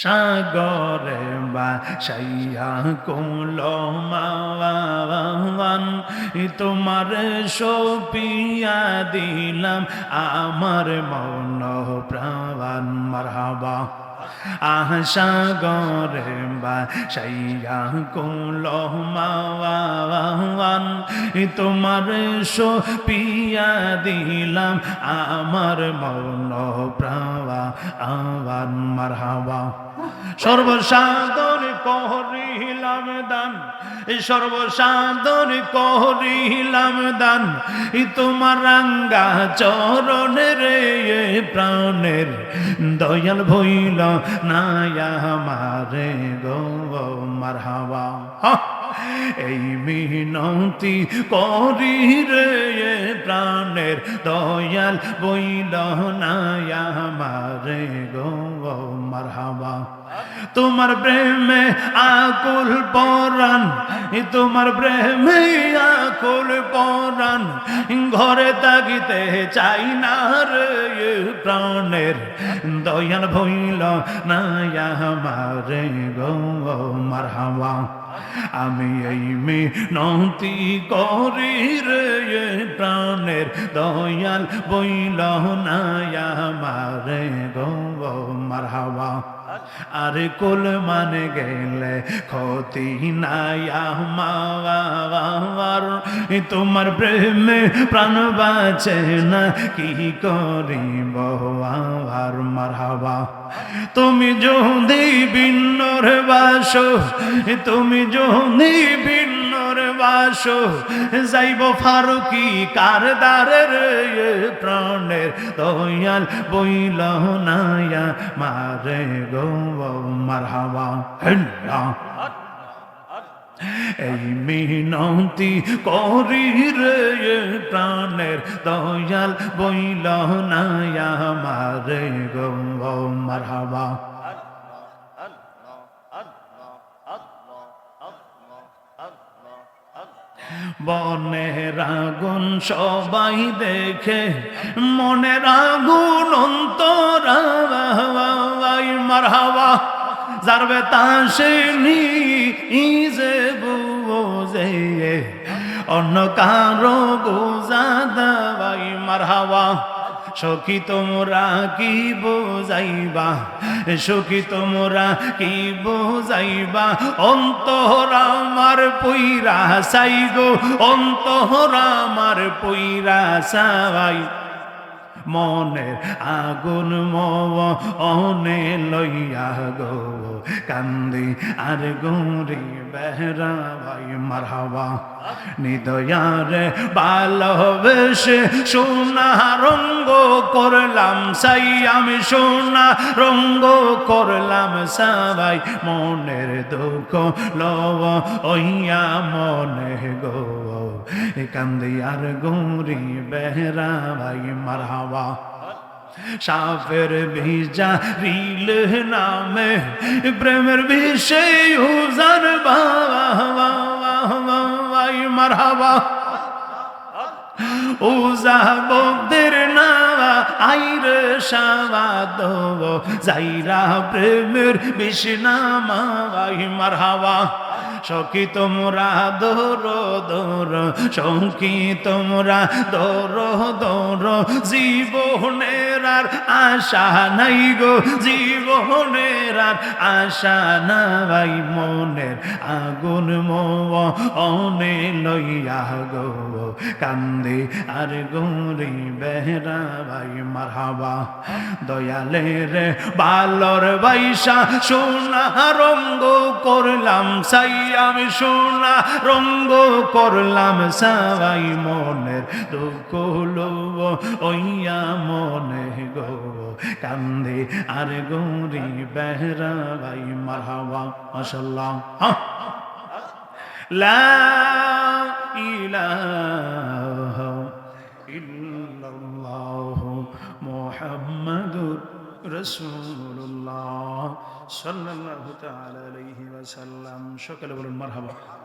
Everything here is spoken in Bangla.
সাগরে বা সাইয়া কুল মাওয়ান, তোমার সপিয়া দিলাম আমার মন প্রাণ মারহাবা। আশা গরে বা সাইয়া কুল মাওয়ান, তোমার সপিয়া দিলাম আমার মন প্রাণা আওয়ান মারহাবা। সর্বসাদর করিলাম দান সর্বসাদর করিলাম দান ই তোমার রাঙ্গা চরণের প্রাণের দয়াল ভইল নায়া মারে গো মারহাবা। এই মিনতি করি রে প্রাণের দয়াল বইল নায়া মারে গো মারহাবা। তোমার প্রেমে আকুল পরাণ, তোমার প্রেমে আকুল পরাণ, ঘরে তাগিতে চাই না রে প্রাণের দয়াল ভইল নায়া মারে গো মারহাবা। আমি এই মিনতি করি রে প্রাণের দয়াল বইল নায়া মারে গো মারহাবা। আর কোল মানে গেলে ক্ষতি নাই আমার। তোমার প্রেমে প্রাণ বাঁচে না, কি করিব আর মারহাবা। তুমি যদি বিন্নর বাস তুমি যদি বিন্নর বাস, যাইব ফারুকি কার দ্বারের প্রাণের দয়াল বইল নায়া মারে গো। মারহাবা এই মিনতি করি রে প্রাণের দয়াল, বইল নায়া মারে গো মারহাবা। বনের আগুন সবাই দেখে মনে মনের আগুন অন্তরাই মারহাবা, যার বেতাসে নি ইজে বুঝে অন্য কারও গোজা দাবাই মারহাবা, সখী তোমরা কি বোঝাইবা? সখী তোমরা কি বোঝাইবা? অন্তর আমার পইরা সাই গো অন্তর আমার পইরা সাই মনের আগুন মনে লইয়া গো। কান্দি আর গৌরি বেহরা ভাই, মারহাবা। নিদয়ারে ভালোবেসে সোনা রঙ্গ করলাম সাই, আমি সোনা রঙ্গ করলাম সাবাই মনের দুঃখ লব ওইয়া মনে গো। কান্দি আর গৌরি বেহরা, ভাই মারহাবা। সাফের ভিজা রিল নামে, প্রেমের বিষয় উজার বাবা ভাই মারহাবা। উজা বদের নাওয়া আইরে সাবাদ যাইরা প্রেমের বিষ্ণামা ভাই মারহাবা। সখী তোমরা দৌর দৌর সখী তোমরা দৌর দৌর জীবনের আর আশা নাই গো, জীবনের আর আশা নাই। মনের আগুন মনে লইয়া গো, কান্দে আর গৌরি বেহরা ভাই মারহাবা, দয়ালের বালর বাইসা সোনা রঙ্গ করলাম সাই আমি সোনা রঙ্গ করলাম সাই মনের দুঃখ লোব ওইয়া মনে গো, কান্দে আর গৌরি বেহরা ভাই মারহাবা মাসাল্লাহ লা ইলাহা ইল্লাল্লাহু মুহাম্মাদুর রাসূলুল্লাহ সাল্লাহ তাআলা আলাইহি ওয়াসাল্লাম। সকলে বলুন মারহাবা।